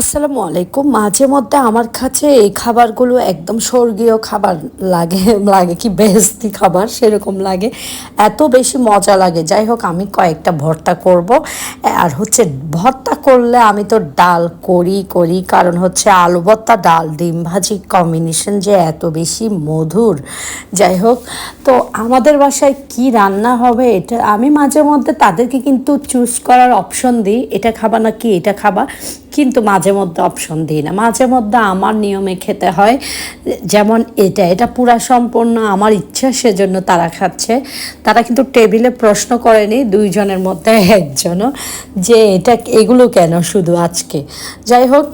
আসসালামু আলাইকুম। মাঝে মধ্যে আমার কাছে এই খাবারগুলো একদম স্বর্গীয় খাবার লাগে লাগে কি বেস্তি খাবার সেরকম লাগে। এত বেশি মজা লাগে। যাই হোক, আমি কয়েকটা ভর্তা করব। আর হচ্ছে ভর্তা করলে আমি তো ডাল করি করি। কারণ হচ্ছে আলু ভর্তা, ডাল ডিম ভাজি কম্বিনেশন যে এত বেশি মধুর। যাই হোক, তো আমাদের বাসায় কি রান্না হবে এটা আমি মাঝে মধ্যে তাদেরকে কিন্তু চুজ করার অপশন দিই। এটা খাবা না কি এটা খাবা? কিন্তু মাঝে মধ্যে অপশন দিই না। মাঝে মধ্যে আমার নিয়মে খেতে হয়, যেমন এটা এটা পুরা সম্পূর্ণ আমার ইচ্ছা, সেজন্য তারা খাচ্ছে। তারা কিন্তু টেবিলে প্রশ্ন করেনি, দুইজনের মধ্যে একজনও, যে এটা, এগুলো কেন শুধু আজকে? যাই হোক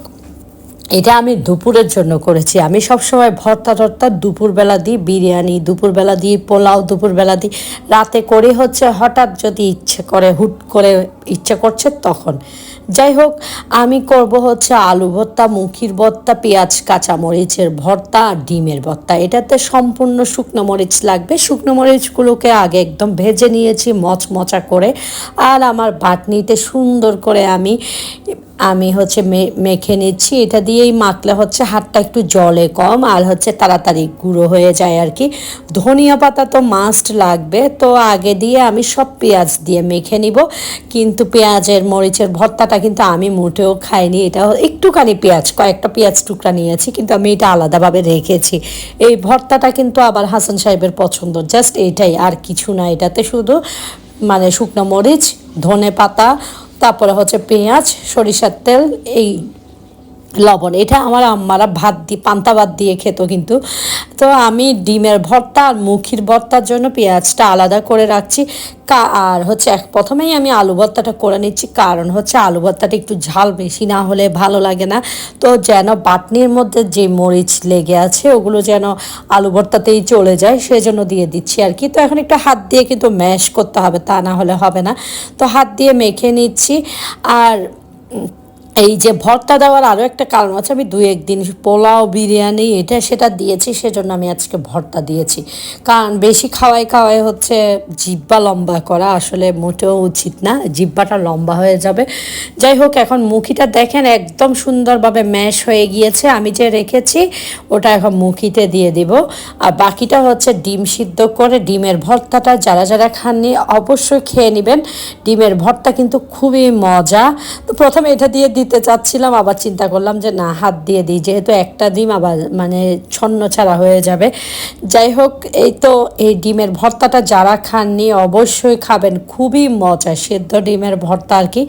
এটা আমি দুপুরের জন্য করেছি। আমি সবসময় ভর্তা টর্তা দুপুরবেলা দিই, বিরিয়ানি দুপুরবেলা দিই, পোলাও দুপুরবেলা দিই। রাতে করে হচ্ছে হঠাৎ যদি ইচ্ছে করে, হুট করে ইচ্ছে করছে তখন। যাই হোক, আমি করব হচ্ছে আলু ভর্তা, মুখির ভর্তা, পেঁয়াজ, কাঁচামরিচের ভর্তা আর ডিমের ভর্তা। এটাতে সম্পূর্ণ শুকনো মরিচ লাগবে। শুকনো মরিচগুলোকে আগে একদম ভেজে নিয়েছি মচমচা করে। আর আমার বাটনিতে সুন্দর করে আমি আমি হচ্ছে মেখে নিচ্ছি। এটা দিয়েই মাখলে হচ্ছে হাতটা একটু জলে কম, আর হচ্ছে তাড়াতাড়ি গুঁড়ো হয়ে যায় আর কি। ধনিয়া পাতা তো মাস্ট লাগবে, তো আগে দিয়ে আমি সব পেঁয়াজ দিয়ে মেখে নিব। কিন্তু পেঁয়াজের মরিচের ভর্তাটা কিন্তু আমি মোটেও খাইনি। এটা একটুখানি পেঁয়াজ, কয়েকটা পেঁয়াজ টুকরা নিয়েছি, কিন্তু আমি এটা আলাদাভাবে রেখেছি। এই ভর্তাটা কিন্তু আবার হাসান সাহেবের পছন্দ জাস্ট এটাই আর কিছু না। এটাতে শুধু মানে শুকনো মরিচ, ধনে পাতা তারপরে হচ্ছে পেঁয়াজ সরিষার তেল এই লবণ। এটা আমার আম্মারা ভাত দিয়ে পান্তা ভাত দিয়ে খেত কিন্তু। তো আমি ডিমের ভর্তা আর মুখির ভর্তার জন্য পেঁয়াজটা আলাদা করে রাখছি। কা, আর হচ্ছে এক, প্রথমেই আমি আলু ভর্তাটা করে নিচ্ছি। কারণ হচ্ছে আলু ভর্তাটা একটু ঝাল বেশি না হলে ভালো লাগে না। তো যেন বাটনির মধ্যে যে মরিচ লেগে আছে, ওগুলো যেন আলু ভর্তাতেই চলে যায়, সেজন্য দিয়ে দিচ্ছি আর কি। তো এখন একটু হাত দিয়ে কিন্তু ম্যাশ করতে হবে, তা না হলে হবে না। তো হাত দিয়ে মেখে নিচ্ছি। আর এই যে ভর্তা দেওয়ার আরও একটা কারণ আছে, আমি দু একদিন পোলাও, বিরিয়ানি এটা সেটা দিয়েছি, সেজন্য আমি আজকে ভর্তা দিয়েছি। কারণ বেশি খাওয়াই খাওয়াই হচ্ছে জিব্বা লম্বা করা আসলে মোটেও উচিত না জিব্বাটা লম্বা হয়ে যাবে। যাই হোক, এখন মুখিটা দেখেন একদম সুন্দরভাবে ম্যাশ হয়ে গিয়েছে, আমি যে রেখেছি ওটা এখন মুখিতে দিয়ে দিব। আর বাকিটা হচ্ছে ডিম সিদ্ধ করে ডিমের ভর্তাটা, যারা যারা খাননি অবশ্যই খেয়ে নেবেন। ডিমের ভর্তা কিন্তু খুবই মজা। তো প্রথমে এটা দিয়ে দিতে চাচ্ছিলাম, আবার চিন্তা করলাম যে না, হাত দিয়ে দিই, যেহেতু একটা ডিম আবার মানে ছন্ন ছাড়া হয়ে যাবে। যাই হোক, এই তো এই ডিমের ভর্তাটা যারা খাননি অবশ্যই খাবেন, খুবই মজা, সেদ্ধ ডিমের ভর্তা আর কি।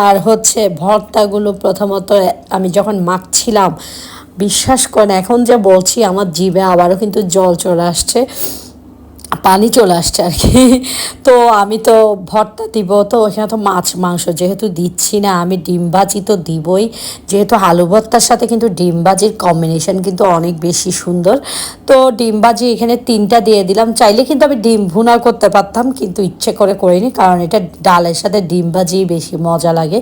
আর হচ্ছে ভর্তাগুলো প্রথমত আমি যখন মাখছিলাম, বিশ্বাস করেন, এখন যে বলছি আমার জিভে আবারও কিন্তু জল চলে আসছে। পানি চলে আসছে আর কি। তো আমি তো ভর্তা দিব, তো ওখানে তো মাছ, মাংস যেহেতু দিচ্ছি না, আমি ডিম ভাজি তো দিবই। যেহেতু আলু ভর্তার সাথে কিন্তু ডিম ভাজির কম্বিনেশন কিন্তু অনেক বেশি সুন্দর। তো ডিম ভাজি এখানে তিনটা দিয়ে দিলাম। চাইলে কিন্তু আমি ডিম ভুনা করতে পারতাম, কিন্তু ইচ্ছে করে করিনি, কারণ এটা ডালের সাথে ডিম ভাজি বেশি মজা লাগে।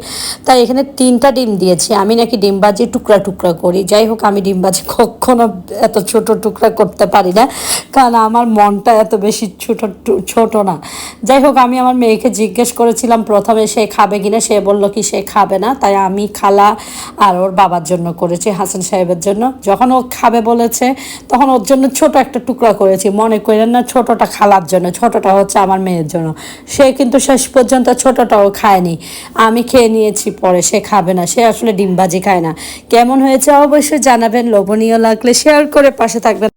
তাই এখানে তিনটা ডিম দিয়েছি। আমি নাকি ডিম ভাজি টুকরা টুকরা করি। যাই হোক, আমি ডিম ভাজি কখনো এত ছোট টুকরা করতে পারি না, কারণ আমার মনটা এত বেশি ছোট ছোট না। যাই হোক, আমি আমার মেয়েকে জিজ্ঞেস করেছিলাম, প্রথমে সে খাবে কিনা? সে বলল কি, সে খাবে না। তাই আমি খালা আর ওর বাবার জন্য করেছি, হাসান সাহেবের জন্য। যখন ও খাবে বলেছে, তখন ওর জন্য ছোট একটা টুকরা করেছি। মনে করেন না, ছোটটা খালার জন্য, ছোটটা হচ্ছে আমার মেয়ের জন্য। সে কিন্তু শেষ পর্যন্ত ছোটটাও খায়নি। আমি খেয়ে নিয়েছি, পরে সে খাবে না। সে আসলে ডিমবাজি খায় না। কেমন হয়েছে অবশ্যই জানাবেন। লোভনীয় লাগলে শেয়ার করে পাশে থাকবেন।